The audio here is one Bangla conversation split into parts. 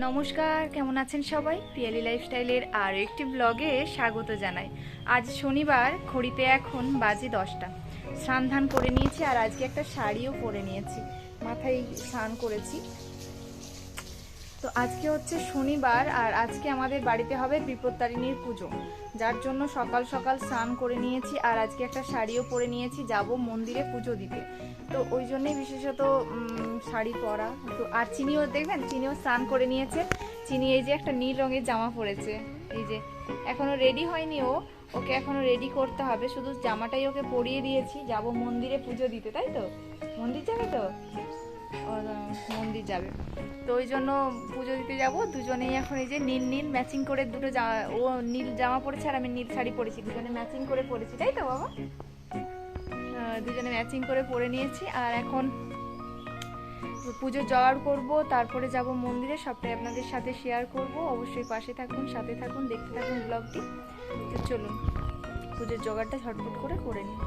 নমস্কার, কেমন আছেন সবাই? পিয়ালি লাইফস্টাইলের আর একটি ব্লগে স্বাগত জানাই। আজ শনিবার খড়িতে এখন বাজে দশটা। স্নান ধান করে নিয়েছি আর আজকে একটা শাড়িও পরে নিয়েছি। মাথায় স্নান করেছি। তো আজকে হচ্ছে শনিবার আর আজকে আমাদের বাড়িতে হবে বিপত্তারিণীর পুজো। যার জন্য সকাল সকাল স্নান করে নিয়েছি আর আজকে একটা শাড়িও পরে নিয়েছি, যাব মন্দিরে পুজো দিতে। তো ওই জন্যই বিশেষত শাড়ি পরা। তো আর চিনিও দেখবেন, চিনিও স্নান করে নিয়েছে। চিনি এই যে একটা নীল রঙের জামা পরেছে। এই যে, এখনও রেডি হয়নি ও। ওকে এখনও রেডি করতে হবে। শুধু জামাটাই ওকে পরিয়ে দিয়েছি। যাব মন্দিরে পুজো দিতে, তাই তো? মন্দির যাবে তো? মন্দির যাবে। তো ওই জন্য পুজো দিতে যাব। দুজনেই এখন এই যে নীল নীল ম্যাচিং করে দুটো জামা ও নীল জামা পরেছে আর আমি নীল শাড়ি পরেছি। দুজনে ম্যাচিং করে পরেছি, তাই তো বাবা? দুজনে ম্যাচিং করে পরে নিয়েছি। আর এখন পুজো জোগাড় করব, তারপরে যাব মন্দিরে। সবটাই আপনাদের সাথে শেয়ার করব। অবশ্যই পাশে থাকুন, সাথে থাকুন, দেখতে থাকুন ব্লগটি তো চলুন, পুজোর জোগাড়টা ঝটপট করে করে নিই।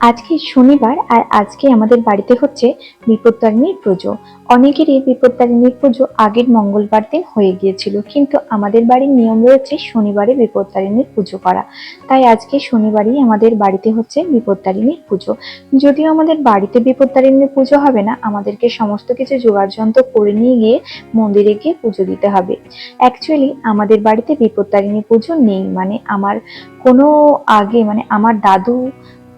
আজকে শনিবার আর আজকে আমাদের বাড়িতে হচ্ছে বিপত্তারিণীর পুজো। অনেকেরই বিপত্তারিণীর পুজো আগের মঙ্গলবার দিন হয়ে গিয়েছিল, কিন্তু আমাদের বাড়ির নিয়ম রয়েছে শনিবারে বিপত্তারিণীর পুজো করা। তাই আজকে শনিবারই আমাদের বাড়িতে হচ্ছে বিপত্তারিণীর পুজো। যদিও আমাদের বাড়িতে বিপত্তারিণীর পুজো হবে না, আমাদেরকে সমস্ত কিছু যোগাড়যন্ত্র করে নিয়ে গিয়ে মন্দিরে গিয়ে পুজো দিতে হবে। অ্যাকচুয়ালি আমাদের বাড়িতে বিপত্তারিণী পুজো নেই মানে আমার কোনো আগে মানে আমার দাদু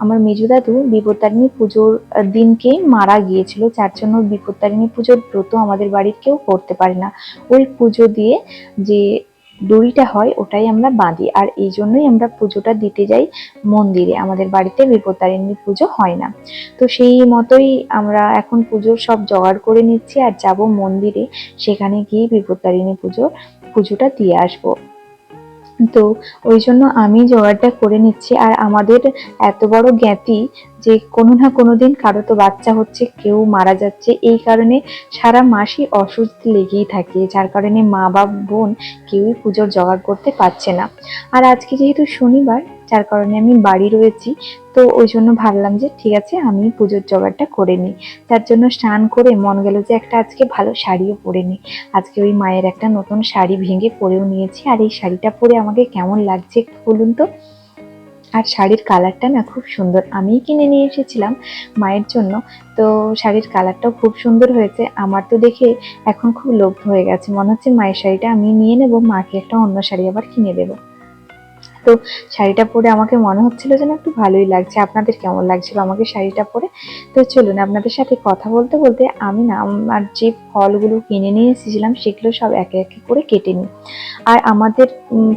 আমার মেজো দাদু বিপত্তারিণী পুজোর দিনকে মারা গিয়েছিল। যার জন্য বিপত্তারিণী পুজোর ব্রত আমাদের বাড়ির কেউ করতে পারে না। ওই পুজো দিয়ে যে দড়িটা হয়, ওটাই আমরা বাঁধি। আর এই জন্যই আমরা পুজোটা দিতে যাই মন্দিরে। আমাদের বাড়িতে বিপত্তারিণী পুজো হয় না। তো সেই মতোই আমরা এখন পুজোর সব জোগাড় করে নিচ্ছি আর যাব মন্দিরে। সেখানে গিয়ে বিপত্তারিণী পুজো, পুজোটা দিয়ে আসব। তো ওই জন্য আমি জোগাড়টা করে নিচ্ছি। আর আমাদের এত বড় জ্ঞাতি যে কোনো না কোনো দিন কারও তো বাচ্চা হচ্ছে, কেউ মারা যাচ্ছে। এই কারণে সারা মাসই অসুস্থ লেগেই থাকে, যার কারণে মা বা বোন কেউই পুজোর জোগাড় করতে পারছে না। আর আজকে যেহেতু শনিবার, যার কারণে আমি বাড়ি রয়েছি, তো ওই জন্য ভাবলাম যে ঠিক আছে, আমি পুজোর জোগাড়টা করে নিই। তার জন্য স্নান করে মন গেল যে একটা আজকে ভালো শাড়িও পরে নিই। আজকে ওই মায়ের একটা নতুন শাড়ি ভেঙে পরেও নিয়েছি। আর এই শাড়িটা পরে আমাকে কেমন লাগছে একটু বলুন তো? আর শাড়ির কালারটা না খুব সুন্দর। আমিই কিনে নিয়ে এসেছিলাম মায়ের জন্য। তো শাড়ির কালারটাও খুব সুন্দর হয়েছে। আমার তো দেখে এখন খুব লোভ হয়ে গেছে। মনে হচ্ছে মায়ের শাড়িটা আমি নিয়ে নেব, মাকে একটা অন্য শাড়ি আবার কিনে দেবো। তো শাড়িটা পরে আমাকে মনে হচ্ছিল যেন একটু ভালোই লাগছে। আপনাদের কেমন লাগছিল আমাকে শাড়িটা পরে? তো চলুন, আপনাদের সাথে কথা বলতে বলতে আমি না আমার যে ফলগুলো কিনে নিয়ে এসেছিলাম, সেগুলো সব একে একে করে কেটে নিই। আর আমাদের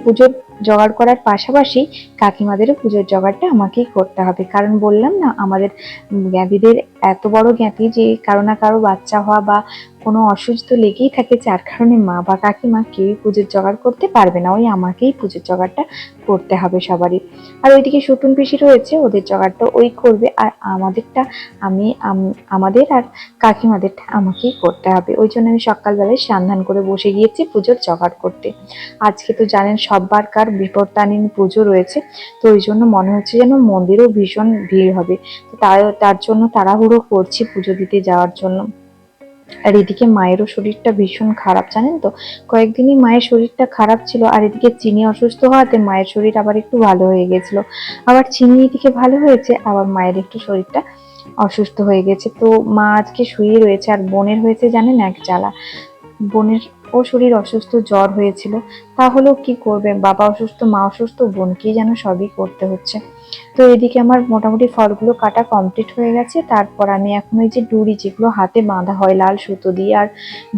পুজোর জোগাড় করার পাশাপাশি কাকিমাদেরও পুজোর জোগাড়টা আমাকেই করতে হবে। কারণ বললাম না আমাদের জ্ঞাতিদের এত বড় জ্ঞাতি যে কারও না কারও বাচ্চা হওয়া বা কোনো অসুস্থ লেগেই থাকে, যার কারণে মা বা কাকিমা কেউই পুজোর জোগাড় করতে পারবে না। ওই আমাকেই পুজোর জোগাড়টা করতে হবে সবারই। আর ওইদিকে সুটুন পিসি রয়েছে, ওদের জোগাড়টা ওই করবে। আর আমাদেরটা, আমি আমাদের আর কাকিমাদেরটা আমাকেই করতে হবে। ওই জন্য আমি সকালবেলায় স্নান করে বসে গিয়েছি পুজোর জোগাড় করতে। আজকে তো জানেন সববারকার বিপত্তানিনী পুজো রয়েছে, তো ওই জন্য মনে হচ্ছে যেন মন্দিরেও ভীষণ ভিড় হবে। তো তার তার জন্য তাড়াহুড়ো করছি পুজো দিতে যাওয়ার জন্য। আর এদিকে মায়েরও শরীরটা ভীষণ খারাপ, জানেন তো? কয়েকদিনই মায়ের শরীরটা খারাপ ছিল, আর এদিকে চিনি অসুস্থ হওয়াতে মায়ের শরীর আবার একটু ভালো হয়ে গেছিল। আবার চিনি এদিকে ভালো হয়েছে, আবার মায়ের একটু শরীরটা অসুস্থ হয়ে গেছে। তো মা আজকে শুয়ে রয়েছে, আর বোনের হয়েছে জানেন এক জ্বালা। বোনের ও শরীর অসুস্থ, জ্বর হয়েছিল। তাহলেও কি করবে? বাবা অসুস্থ, মা অসুস্থ, বোনকেই যেন সবই করতে হচ্ছে। তো এদিকে আমার মোটামুটি ফলগুলো কাটা কমপ্লিট হয়ে গেছে। তারপর আমি এখন ওই যে ডুরি যেগুলো হাতে বাঁধা হয়, লাল সুতো দিয়ে আর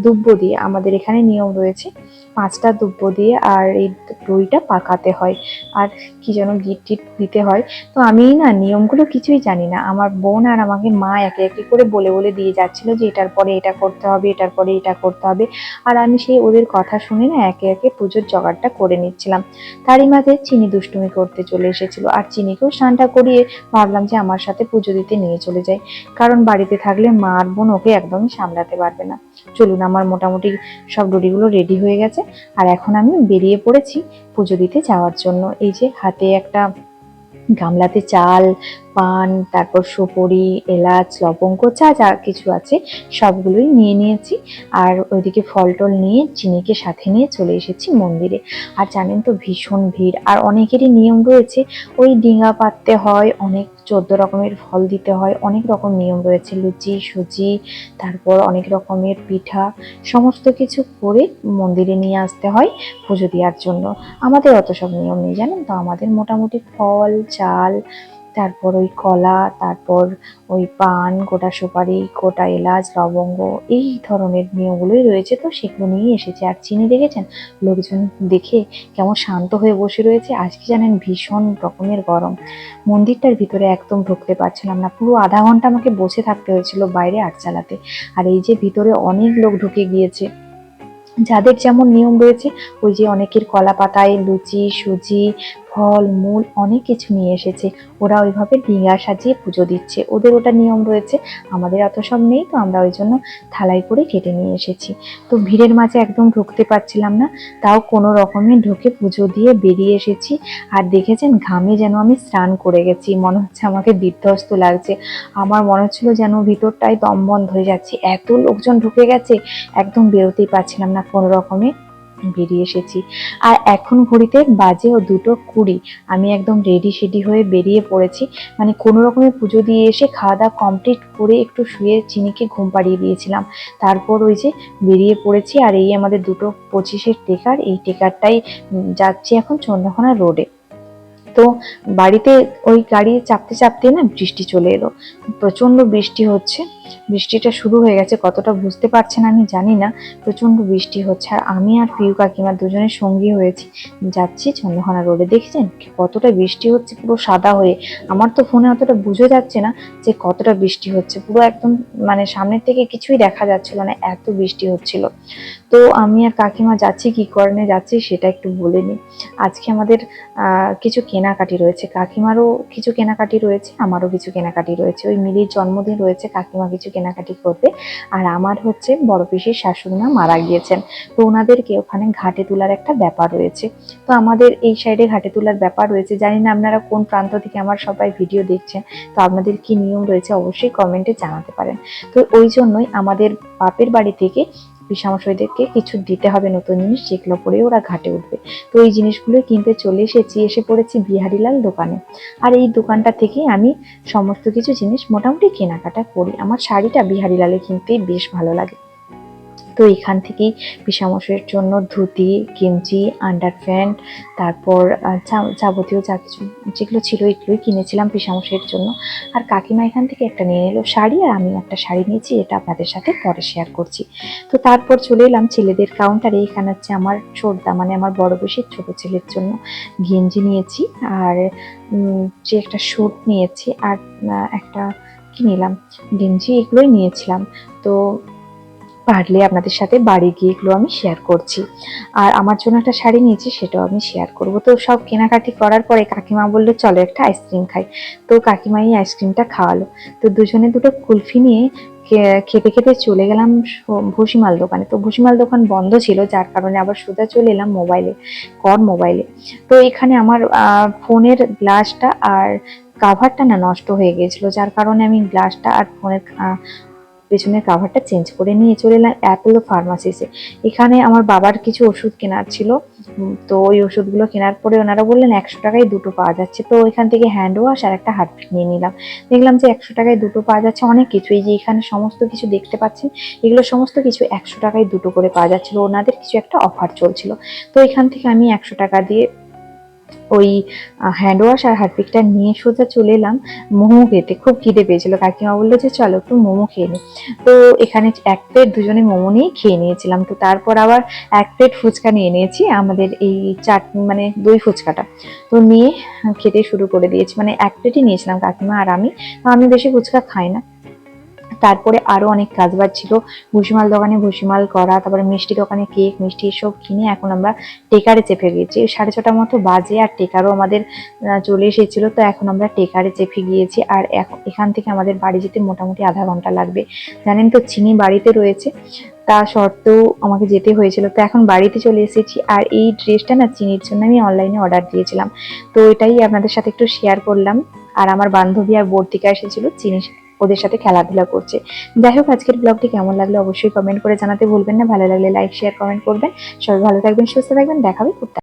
দুব্বো দিয়ে, আমাদের এখানে নিয়ম রয়েছে। পাঁচটা দুব্বো দিয়ে আর এই দইটা পাকাতে হয়। আর কি যেন গিট টিট দিতে হয়। তো আমি না নিয়মগুলো কিছুই জানি না। আমার বোন আর আমাকে মা একে একে করে বলে বলে দিয়ে যাচ্ছিল যে এটার পরে এটা করতে হবে, এটার পরে এটা করতে হবে। আর আমি সেই ওদের কথা শুনে না একে একে পুজোর জোগাড়টা করে নিচ্ছিলাম। তারই মাঝে চিনি দুষ্টুমি করতে চলে এসেছিল। আর চিনিকেও স্নানটা করিয়ে ভাবলাম যে আমার সাথে পুজো দিতে নিয়ে চলে যাই। কারণ বাড়িতে থাকলে মা আর বোন ওকে একদমই সামলাতে পারবে না। চলুন, আমার মোটামুটি সব ডুরিগুলো রেডি হয়ে গেছে। আর এখন আমি বেরিয়ে পড়েছি পুজো দিতে যাওয়ার জন্য। এই যে হাতে একটা গামলাতে চাল, পান, তারপর সুপরি, এলাচ, লবঙ্গ, যা যা কিছু আছে সবগুলোই নিয়ে নিয়েছি। আর ওইদিকে ফল টল নিয়ে চিনিকে সাথে নিয়ে চলে এসেছি মন্দিরে। আর জানেন তো ভীষণ ভিড়। আর অনেকেরই নিয়ম রয়েছে, ওই ডিঙা পাততে হয়, অনেক চোদ্দ রকমের ফল দিতে হয়, অনেক রকম নিয়ম রয়েছে, লুচি, সুজি, তারপর অনেক রকমের পিঠা, সমস্ত কিছু করে মন্দিরে নিয়ে আসতে হয় পুজো দেওয়ার জন্য। আমাদের অত সব নিয়ম নেই, জানেন তো? আমাদের মোটামুটি ফল, চাল তারপর ওই কলা, তারপর ওই পান, গোটা সুপারি, গোটা এলাচ, লবঙ্গ, এই ধরনের নিয়মগুলোই রয়েছে। তো সেগুলো নিয়ে এসেছে। আর চিনি দেখেছেন? লোকজন দেখে কেমন শান্ত হয়ে বসে রয়েছে। আজকে জানেন? ভীষণ রকমের গরম। মন্দিরটার ভিতরে একদম ঢুকতে পারছিলাম না। পুরো আধা ঘণ্টা আমাকে বসে থাকতে হয়েছিল বাইরে আট চালাতে। আর এই যে ভিতরে অনেক লোক ঢুকে গিয়েছে। যাদের যেমন নিয়ম রয়েছে, ওই যে অনেকের কলা পাতায় লুচি, সুজি ফল, মূল অনেক কিছু নিয়ে এসেছে। ওরা ওইভাবে ডিঙা সাজিয়ে পুজো দিচ্ছে। ওদের ওটা নিয়ম রয়েছে। আমাদের অত সব নেই, তো আমরা ওই জন্য থালাই করে কেটে নিয়ে এসেছি। তো ভিড়ের মাঝে একদম ঢুকতে পারছিলাম না। তাও কোনো রকমে ঢুকে পুজো দিয়ে বেরিয়ে এসেছি। আর দেখেছেন, ঘামে যেন আমি স্নান করে গেছি। মনে হচ্ছে আমাকে বিধ্বস্ত লাগছে। আমার মনে হচ্ছিল যেন ভিতরটাই দম বন্ধ হয়ে যাচ্ছে। এত লোকজন ঢুকে গেছে, একদম বেরোতেই পারছিলাম না কোনো রকমে। বেরিয়ে এসেছি। আর এখন ঘড়িতে বাজে ও দুটো কুড়ি। আমি একদম রেডি সেডি হয়ে বেরিয়ে পড়েছি। মানে কোনো রকমে পুজো দিয়ে এসে খাওয়া দাওয়া কমপ্লিট করে একটু শুয়ে চিনিকে ঘুম পাড়িয়ে দিয়েছিলাম। তারপর ওই যে বেরিয়ে পড়েছি আর এই আমাদের দুটো পঁচিশের টেকার। এই টেকারটাই যাচ্ছি এখন চন্দ্রকোনা রোডে তো বাড়িতে ওই গাড়ি চাপতে চাপতে না বৃষ্টি চলে এলো। প্রচণ্ড বৃষ্টি হচ্ছে। বৃষ্টিটা শুরু হয়ে গেছে, কতটা বুঝতে পারছেন আমি জানি না। প্রচণ্ড বৃষ্টি হচ্ছে। আর আমি আর পিউ কাকিমা দুজনের সঙ্গী হয়েছি। যাচ্ছি চন্দ্রকোনা রোডে। দেখছেন কতটা বৃষ্টি হচ্ছে? পুরো সাদা হয়ে। আমার তো ফোনে অতটা বুঝে যাচ্ছে না যে কতটা বৃষ্টি হচ্ছে। পুরো একদম মানে সামনের থেকে কিছুই দেখা যাচ্ছিল না, এত বৃষ্টি হচ্ছিল। তো আমি আর কাকিমা যাচ্ছি, কি কারণে যাচ্ছি সেটা একটু বলে নিই। আজকে আমাদের কিছু কিছু কেনাকাটি রয়েছে। কাকিমারও কিছু কেনাকাটি রয়েছে, আমারও কিছু কেনাকাটি রয়েছে। ওই মিলির জন্মদিন রয়েছে, কাকিমা কিছু কেনাকাটি করবে। আর আমার হচ্ছে বড় পিসির শাশুড়ি মা মারা গিয়েছেন। তো ওনাদেরকে ওখানে ঘাটে তোলার একটা ব্যাপার রয়েছে। তো আমাদের এই সাইডে ঘাটে তোলার ব্যাপার রয়েছে। জানি না আপনারা কোন প্রান্ত থেকে আমার সবাই ভিডিও দেখছেন। তো আপনাদের কি নিয়ম রয়েছে অবশ্যই কমেন্টে জানাতে পারেন। তো ওই জন্যই আমাদের বাপের বাড়ি থেকে পিসামশাইদেরকে কিছু দিতে হবে নতুন জিনিস, যেগুলো পরে ওরা ঘাটে উঠবে। তো এই জিনিসগুলো কিনতে চলে এসেছি, এসে পড়েছি বিহারিলাল দোকানে। আর এই দোকানটা থেকে আমি সমস্ত কিছু জিনিস মোটামুটি কেনাকাটা করি। আমার শাড়িটা বিহারিলালে কিনতে বেশ ভালো লাগে। তো এখান থেকেই পিসামশের জন্য ধুতি, গেঞ্জি আন্ডার প্যান্ট তারপর যাবতীয় যা কিছু যেগুলো ছিল এগুলোই কিনেছিলাম পিসামশের জন্য। আর কাকিমা এখান থেকে একটা নিয়ে নিল শাড়ি আর আমি একটা শাড়ি নিয়েছি, এটা আপনাদের সাথে পরে শেয়ার করছি। তো তারপর চলে এলাম ছেলেদের কাউন্টারে এখানে হচ্ছে আমার ছোটদা মানে আমার বড় বেশির ছোট ছেলের জন্য গেঞ্জি নিয়েছি। আর যে একটা স্যুট নিয়েছি আর একটা কি নিলাম, গেঞ্জি এগুলোই নিয়েছিলাম। তো পারলে আপনাদের সাথে বাড়ি গিয়ে এগুলো আমি শেয়ার করছি। আর আমার জন্য একটা শাড়ি নিয়েছি, সেটাও আমি শেয়ার করব। তো সব কেনাকাটি করার পরে কাকিমা বলল, চলো একটা আইসক্রিম খাই। তো কাকিমা এই আইসক্রিমটা খাওয়ালো। তো দুজনে দুটো কুলফি নিয়ে খেতে খেতে চলে গেলাম ভুসিমাল দোকানে। তো ভুসিমাল দোকান বন্ধ ছিল, যার কারণে আবার সোজা চলে এলাম মোবাইলে কর মোবাইলে তো এখানে আমার ফোনের গ্লাসটা আর কাভারটা না নষ্ট হয়ে গিয়েছিল যার কারণে আমি গ্লাসটা আর ফোনের পেছনের কাভারটা চেঞ্জ করে নিয়ে চলে এলাম অ্যাপোলো ফার্মাসিসে এখানে আমার বাবার কিছু ওষুধ কেনার ছিল। তো ওই ওষুধগুলো কেনার পরে ওনারা বললেন, একশো টাকায় দুটো পাওয়া যাচ্ছে। তো এখান থেকে হ্যান্ড ওয়াশ আর একটা হারপিক নিয়ে নিলাম। দেখলাম যে একশো টাকায় দুটো পাওয়া যাচ্ছে, অনেক কিছু। এই যে এখানে সমস্ত কিছু দেখতে পাচ্ছেন, এগুলো সমস্ত কিছু একশো টাকায় দুটো করে পাওয়া যাচ্ছিল। ওনাদের কিছু একটা অফার চলছিল। তো এখান থেকে আমি একশো টাকা দিয়ে ওই হ্যান্ড ওয়াশ আর হারপিকটা নিয়ে সোজা চলে এলাম মোমো খেতে। খুব খিদে পেয়েছিল। কাকিমা বলল যে, চলো একটু মোমো খেয়ে নি। তো এখানে এক প্লেট দুজনে মোমো নিয়ে খেয়ে নিয়েছিলাম। তো তারপর আবার এক প্লেট ফুচকা নিয়ে নিয়েছি, আমাদের এই চাটনি মানে দই ফুচকাটা। তো নিয়ে খেতে শুরু করে দিয়েছি। মানে এক প্লেটই নিয়েছিলাম কাকিমা আর আমি। তো আমি বেশি ফুচকা খাই না। তারপরে আরও অনেক কাজবাজ ছিল। ভুসিমাল দোকানে ভুসিমাল করা তারপরে মিষ্টি দোকানে কেক, মিষ্টি এসব কিনে এখন আমরা টেকারে চেপে গিয়েছি। সাড়ে ছটার মতো বাজে আর টেকারও আমাদের চলে এসেছিল, তো এখন আমরা টেকারে চেপে গিয়েছি। আর এখন থেকে আমাদের বাড়ি যেতে মোটামুটি আধা ঘণ্টা লাগবে। জানেন তো, চিনি বাড়িতে রয়েছে, তা সত্ত্বেও আমাকে যেতে হয়েছিল। তো এখন বাড়িতে চলে এসেছি, আর এই ড্রেসটা না চিনির জন্য আমি অনলাইনে অর্ডার দিয়েছিলাম। তো এটাই আপনাদের সাথে একটু শেয়ার করলাম। আর আমার বান্ধবী আর বর্তিকা এসেছিল চিনি ওদের সাথে খেলাধুলা করছে। যাই হোক, আজকের ব্লগটি কেমন লাগল অবশ্যই কমেন্ট করে জানাতে ভুলবেন না। ভালো লাগলে লাইক শেয়ার কমেন্ট করবেন। সবাই ভালো থাকবেন, সুস্থ থাকবেন। দেখাবে খুব